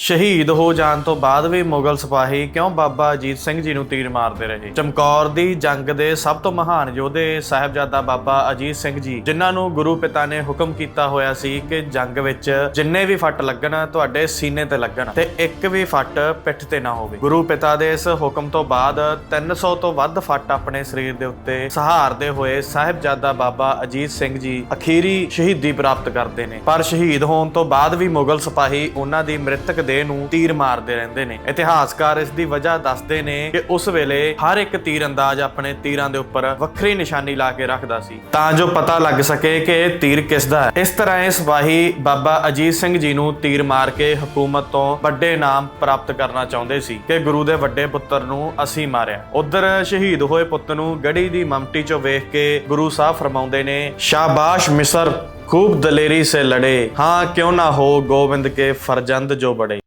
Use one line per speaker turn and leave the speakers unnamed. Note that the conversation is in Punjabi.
ਸ਼ਹੀਦ ਹੋ ਜਾਣ ਤੋਂ ਬਾਅਦ ਵੀ ਮੁਗਲ ਸਿਪਾਹੀ ਕਿਉਂ ਬਾਬਾ ਅਜੀਤ ਸਿੰਘ ਜੀ ਨੂੰ ਤੀਰ ਮਾਰਦੇ ਰਹੇ? ਚਮਕੌਰ ਦੀ ਜੰਗ ਦੇ ਸਭ ਤੋਂ ਮਹਾਨ ਯੋਧੇ ਸਾਹਿਬਜ਼ਾਦਾ ਬਾਬਾ ਅਜੀਤ ਸਿੰਘ ਜੀ, ਜਿਨ੍ਹਾਂ ਨੂੰ ਗੁਰੂ ਪਿਤਾ ਨੇ ਹੁਕਮ ਕੀਤਾ ਹੋਇਆ ਸੀ ਕਿ ਜੰਗ ਵਿੱਚ ਜਿੰਨੇ ਵੀ ਫੱਟ ਲੱਗਣ, ਤੁਹਾਡੇ ਸੀਨੇ ਤੇ ਲੱਗਣ ਤੇ ਇੱਕ ਵੀ ਫੱਟ ਪਿੱਠ ਤੇ ਨਾ ਹੋਵੇ। ਗੁਰੂ ਪਿਤਾ ਦੇ ਇਸ ਹੁਕਮ ਤੋਂ ਬਾਅਦ 300 ਤੋਂ ਵੱਧ ਫੱਟ ਆਪਣੇ ਸਰੀਰ ਦੇ ਉੱਤੇ ਸਹਾਰਦੇ ਹੋਏ ਸਾਹਿਬਜ਼ਾਦਾ ਬਾਬਾ ਅਜੀਤ ਸਿੰਘ ਜੀ ਅਖੀਰੀ ਸ਼ਹੀਦੀ ਪ੍ਰਾਪਤ ਕਰਦੇ ਨੇ। ਪਰ ਸ਼ਹੀਦ ਹੋਣ ਤੋਂ ਬਾਅਦ ਵੀ ਮੁਗਲ ਸਿਪਾਹੀ ਉਹਨਾਂ ਦੀ ਮ੍ਰਿਤਕ ਦੇਹ ਨੂੰ ਤੀਰ ਮਾਰਦੇ ਰਹਿੰਦੇ ਨੇ। ਇਤਿਹਾਸਕਾਰ ਇਸ ਦੀ ਵਜ੍ਹਾ ਦੱਸਦੇ ਨੇ ਕਿ ਉਸ ਵੇਲੇ ਹਰ ਇੱਕ ਤੀਰ ਅੰਦਾਜ਼ ਆਪਣੇ ਤੀਰਾਂ ਦੇ ਉੱਪਰ ਵੱਖਰੀ ਨਿਸ਼ਾਨੀ ਲਾ ਕੇ ਰੱਖਦਾ ਸੀ। ਤਾਂ ਜੋ ਪਤਾ ਲੱਗ ਸਕੇ ਕਿ ਇਹ ਤੀਰ ਕਿਸ ਦਾ ਹੈ। ਇਸ ਤਰ੍ਹਾਂ ਇਹ ਸਿਪਾਹੀ ਬਾਬਾ ਅਜੀਤ ਸਿੰਘ ਜੀ ਨੂੰ ਤੀਰ ਮਾਰ ਕੇ ਹਕੂਮਤ ਤੋਂ ਵੱਡੇ ਨਾਮ ਪ੍ਰਾਪਤ ਕਰਨਾ ਚਾਹੁੰਦੇ ਸੀ ਕਿ ਗੁਰੂ ਦੇ ਵੱਡੇ ਪੁੱਤਰ ਨੂੰ ਅਸੀਂ ਮਾਰਿਆ। ਉਧਰ ਸ਼ਹੀਦ ਹੋਏ ਪੁੱਤ ਨੂੰ ਗੜੀ ਦੀ ਮਮਟੀ ਚੋਂ ਵੇਖ ਕੇ ਗੁਰੂ ਸਾਹਿਬ ਫਰਮਾਉਂਦੇ ਨੇ, ਸ਼ਾਬਾਸ਼ ਮਿਸਰ खूब दलेरी से लड़े हाँ क्यों ना हो गोविंद के फरजंद जो बड़े